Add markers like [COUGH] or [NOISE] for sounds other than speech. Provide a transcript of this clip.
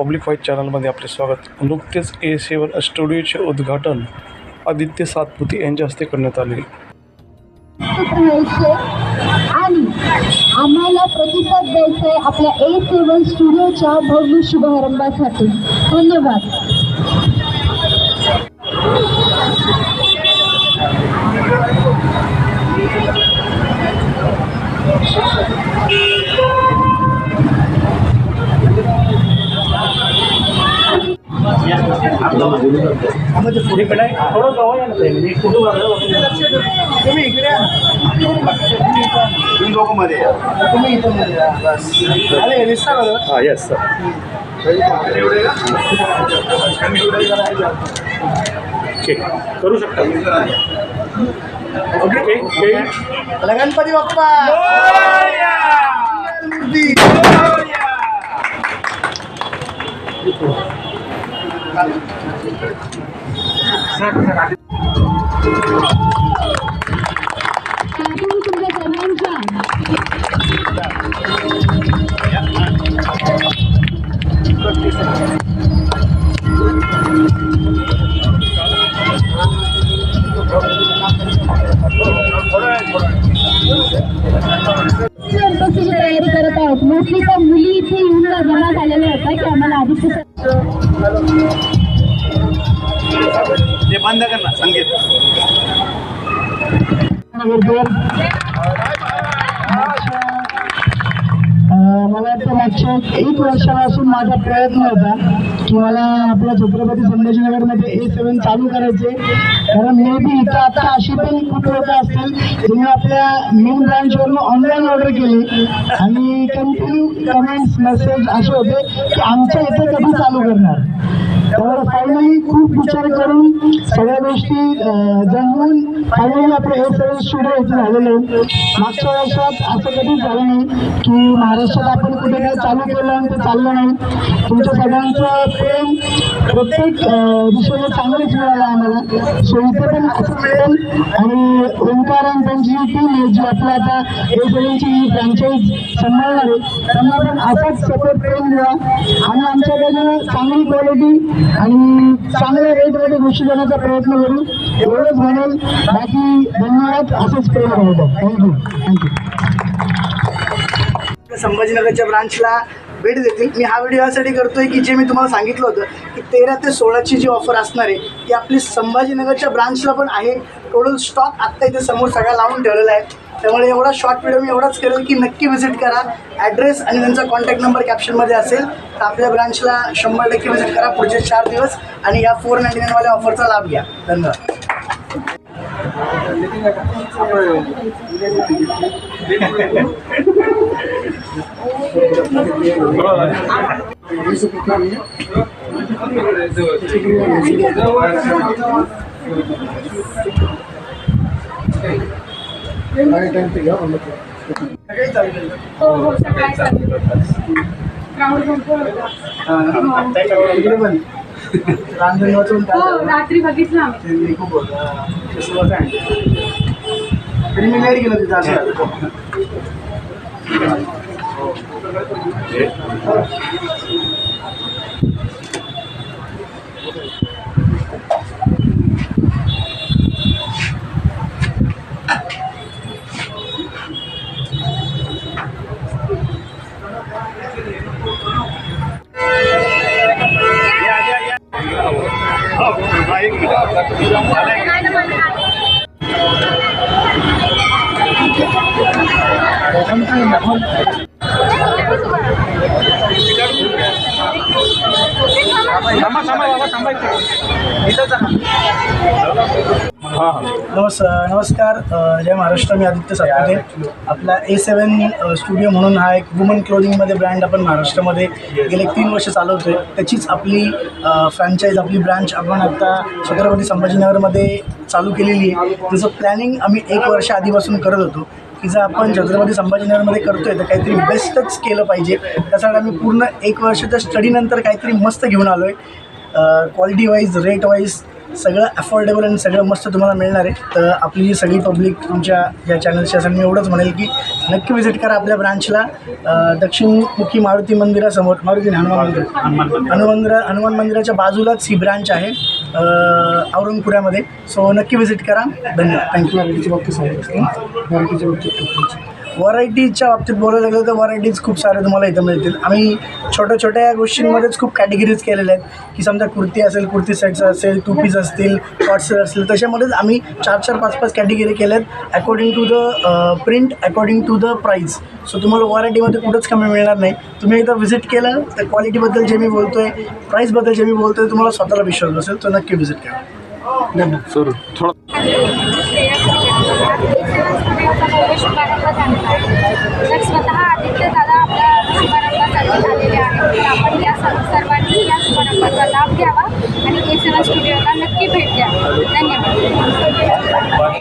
Public wise चॅनलमध्ये आपले स्वागत. नुकतेच ए सेवन स्टुडिओचे उद्घाटन आदित्य सातपुते यांच्या हस्ते करण्यात आले. आणि आम्हाला प्रतिसाद द्यायचा आहे आपल्या ए सेवन स्टुडिओच्या भव्य शुभारंभासाठी. धन्यवाद. तुम्ही इकडे या ना. तुम्ही दोघं मध्ये या. तुम्ही इथं मध्ये या. बस. हां येस सर ठीक करू शकता? ओके गणपती बाप्पा. मूर्ती. तुम्ही तुमच्या सर्वांच्या गणपतीची तयारी करत आहोत मोस्टली तर मुली इथे येऊन जमा झालेल्या होत्या की आम्हाला आधीच ते बंद कर ना संगीत मला वाटतं मागच्या एक वर्षापासून माझा प्रयत्न होता की मला आपल्या छत्रपती संभाजीनगरमध्ये ए सेवन चालू करायचे. कारण मे बी इथं आता अशी पण खूप लोक असतील. ज्यांनी आपल्या मेन ब्रांचवरून ऑनलाईन ऑर्डर केली. आणि कंटिन्यू कमेंट्स मेसेज असे होते की आमच्या इथे कधी चालू करणार? त्यामुळे फायनली खूप विचार करून सगळ्या गोष्टी जमवून फायनली आपलं हे सगळं स्टुडिओ इथे झालेलं आहे मागच्या वर्षात असं कधीच झालं नाही की महाराष्ट्रात आपण कुठे काही चालू केलं आणि ते चाललं नाही. तुमच्या सगळ्यांचं प्रेम प्रत्येक दिशेने चांगलंच मिळालं आम्हाला. सो इथे पण असं मिळेल आणि ओंकार आणि त्यांची जी टीम आहे जी आपल्या आता ए सेव्हनची फ्रँचाईज सांभाळणार आहे त्यांना पण असाच सपोर्ट प्रेम द्या. आणि आमच्याकडनं चांगली क्वालिटी आणि चांगल्या रेटमध्ये गोष्टी देण्याचा प्रयत्न करू एवढंच म्हणेल बाकी धन्यवाद असंच प्रेम राहू थँक्यू थँक्यू संभाजीनगरच्या ब्रांचला भेट देतील. मी हा व्हिडिओ यासाठी करतोय की जे मी तुम्हाला सांगितलं होतं की तेरा ते सोळाची जी ऑफर असणार आहे ती आपली संभाजीनगरच्या ब्रांचला पण आहे. टोटल स्टॉक आत्ता इथे समोर सगळा लावून ठेवलेला आहे. त्यामुळे एवढा शॉर्ट व्हिडिओ मी एवढाच करेल की नक्की व्हिजिट करा. ॲड्रेस आणि त्यांचा कॉन्टॅक्ट नंबर कॅप्शनमध्ये असेल. तर आपल्या ब्रांचला शंभर टक्के व्हिजिट करा पुढचे चार दिवस आणि या फोर नाईन्टी नाईनवाल्या ऑफरचा लाभ घ्या. धन्यवाद. सगळे [LAUGHS] चालेल [LAUGHS] हो हो सकाळी चालू क्राऊड भरपूर होता हो रात्री बघितलं आम्ही खूप आहे. तरी मी लेट गेलो तिथं असं झालं. नमस् नमस्कार. जय महाराष्ट्र मी आदित्य सातपुते. आपला ए सेवन स्टुडिओ म्हणून हा एक वुमन क्लोदिंगमध्ये ब्रँड आपण महाराष्ट्रामध्ये गेले तीन वर्ष चालवतो आहे त्याचीच आपली फ्रँचाईज आपली ब्रँच आपण आता छत्रपती संभाजीनगरमध्ये चालू केलेली आहे. त्याचं प्लॅनिंग आम्ही एक वर्ष आधीपासून करत होतो. की जर आपण छत्रपती संभाजीनगरमध्ये करतोय तर काहीतरी बेस्टच केलं पाहिजे. त्यासाठी आम्ही पूर्ण एक वर्षाच्या स्टडीनंतर काहीतरी मस्त घेऊन आलो आहे क्वालिटी वाईज रेट वाईज सगळं अफोर्डेबल आणि सगळं मस्त तुम्हाला मिळणार आहे. तर आपली जी सगळी पब्लिक तुमच्या या चॅनलची असेल मी एवढंच म्हणेल की नक्की व्हिजिट करा आपल्या ब्रांचला दक्षिणमुखी मारुती मंदिरासमोर मारुती हनुमान मंदिर. हनुमान मंदिर हनुमान मंदिराच्या बाजूलाच ही ब्रांच आहे औरंगपुरामध्ये. औरंगपुऱ्यामध्ये सो नक्की व्हिजिट करा. धन्यवाद. थँक्यू मराठीच्या बाबतीत सांगितलं मराठीच्या बाबतीत व्हरायटीच्या बाबतीत बोलायला गेलं तर व्हरायटीज खूप सारे तुम्हाला इथं मिळतील. आम्ही छोट्या छोट्या गोष्टींमध्येच खूप कॅटेगरीज केलेल्या आहेत. की समजा कुर्ती असेल कुर्ती सेट्स असेल टू पीस असतील शॉर्ट्स असतील तशामध्येच आम्ही चार चार पाच पाच कॅटेगरी केल्या आहेत. According to the print according to the price so तुम्हाला व्हरायटीमध्ये कुठंच कमी मिळणार नाही. तुम्ही एकदा व्हिजिट केलं तर क्वालिटीबद्दल जे मी बोलतो आहे प्राईसबद्दल जे मी बोलतो आहे तुम्हाला स्वतःला विश्वास बसेल. तर नक्की व्हिजिट करा. धन्यवाद. सर थोडं आपला शुभारंभ झालेला आहे. तर स्वतः आदित्य दादा आपल्या शुभारंभासाठी झालेले आहेत. तर आपण या सर्वांनी या शुभारंभाचा लाभ घ्यावा आणि केसरा स्टुडिओला नक्की भेट द्या. धन्यवाद.